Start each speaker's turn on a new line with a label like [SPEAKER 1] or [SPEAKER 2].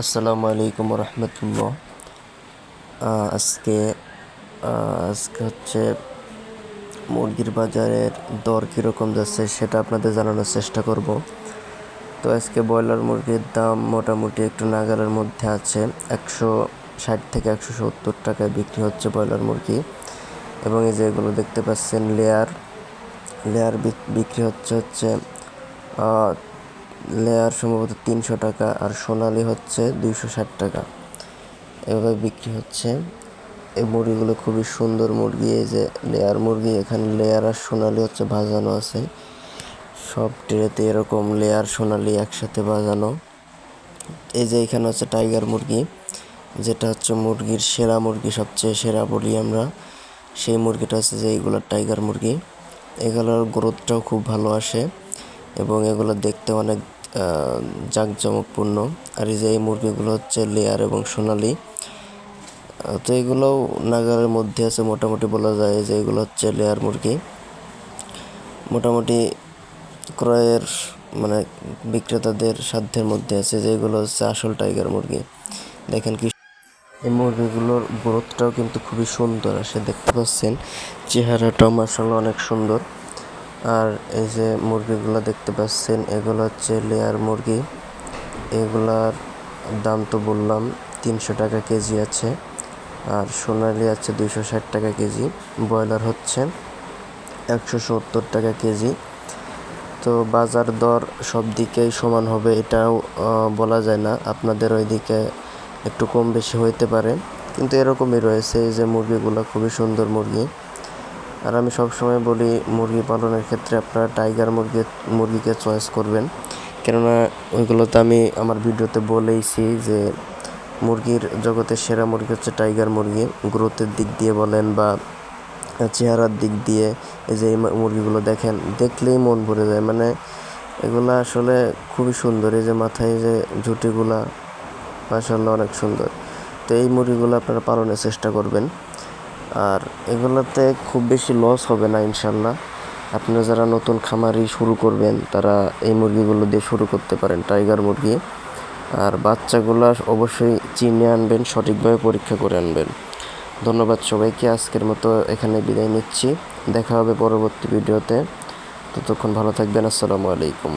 [SPEAKER 1] আসসালামু আলাইকুম রহমতুল্লাহ আজকে আজকে হচ্ছে মুরগির বাজারের দর কীরকম যাচ্ছে সেটা আপনাদের জানানোর চেষ্টা করব। তো আজকে ব্রয়লার মুরগির দাম মোটামুটি একটু নাগালের মধ্যে আছে। একশো ষাট থেকে একশো সত্তর টাকায় বিক্রি হচ্ছে ব্রয়লার মুরগি। এবং এই যে এগুলো দেখতে পাচ্ছেন লেয়ার লেয়ার বিক- বিক্রি হচ্ছে হচ্ছে লেয়ার সম্ভবত তিনশো টাকা আর সোনালি হচ্ছে দুইশো ষাট টাকা। এভাবে বিক্রি হচ্ছে। এই মুরগিগুলো খুবই সুন্দর মুরগি, এই যে লেয়ার মুরগি, এখানে লেয়ার আর সোনালি হচ্ছে ভাজানো আছে। সব ট্রেতে এরকম লেয়ার সোনালি একসাথে ভাজানো। এই যে এখানে হচ্ছে টাইগার মুরগি, যেটা হচ্ছে মুরগির সেরা মুরগি, সবচেয়ে সেরা বলি আমরা। সেই মুরগিটা হচ্ছে যে এইগুলো টাইগার মুরগি। এগুলোর গ্রোথটাও খুব ভালো আসে। এবং এগুলো দেখতে অনেক জাঁকজমকপূর্ণ। আর এই যে এই মুরগিগুলো হচ্ছে লেয়ার এবং সোনালি। তো এগুলোও নাগারের মধ্যে আছে, মোটামুটি বলা যায় যে এগুলো হচ্ছে লেয়ার মুরগি। মোটামুটি ক্রয়ের মানে বিক্রেতাদের সাধ্যের মধ্যে আছে যেগুলো হচ্ছে আসল টাইগার মুরগি। দেখেন কি এই মুরগিগুলোর গ্রোথটাও কিন্তু খুবই সুন্দর, আসে দেখতে পাচ্ছেন। চেহারাটাও মার্শাল্লাহ অনেক সুন্দর। আর এই যে মুরগিগুলো দেখতে পাচ্ছেন, এগুলো হচ্ছে লেয়ার মুরগি। এগুলার দাম তো বললাম, তিনশো টাকা কেজি আছে। আর সোনালি আছে দুইশো ষাট টাকা কেজি, ব্রয়লার হচ্ছে একশো সত্তর টাকা কেজি। তো বাজার দর সব দিকেই সমান হবে এটাও বলা যায় না, আপনাদের ওইদিকে একটু কম বেশি হইতে পারে। কিন্তু এরকমই রয়েছে, এই যে মুরগিগুলো খুবই সুন্দর মুরগি। আর আমি সবসময় বলি, মুরগি পালনের ক্ষেত্রে আপনারা টাইগার মুরগি মুরগিকে চয়েস করবেন। কেননা ওইগুলো তো আমি আমার ভিডিওতে বলেইছি যে, মুরগির জগতের সেরা মুরগি হচ্ছে টাইগার মুরগি। গ্রোথের দিক দিয়ে বলেন বা চেহারার দিক দিয়ে এই যে এই মুরগিগুলো দেখেন, দেখলেই মন ভরে যায়। মানে এগুলো আসলে খুবই সুন্দর। এই যে মাথায় যে ঝুঁটিগুলা মাসাল্লাহ অনেক সুন্দর। তো এই মুরগিগুলো আপনারা পালনের চেষ্টা করবেন। আর এগুলোতে খুব বেশি লস হবে না, ইনশাল্লাহ। আপনারা যারা নতুন খামারি শুরু করবেন, তারা এই মুরগিগুলো দিয়ে শুরু করতে পারেন টাইগার মুরগি। আর বাচ্চাগুলো অবশ্যই চিনে আনবেন, সঠিকভাবে পরীক্ষা করে আনবেন। ধন্যবাদ সবাইকে, আজকের মতো এখানে বিদায় নিচ্ছি। দেখা হবে পরবর্তী ভিডিওতে। ততক্ষণ ভালো থাকবেন, আসসালামু আলাইকুম।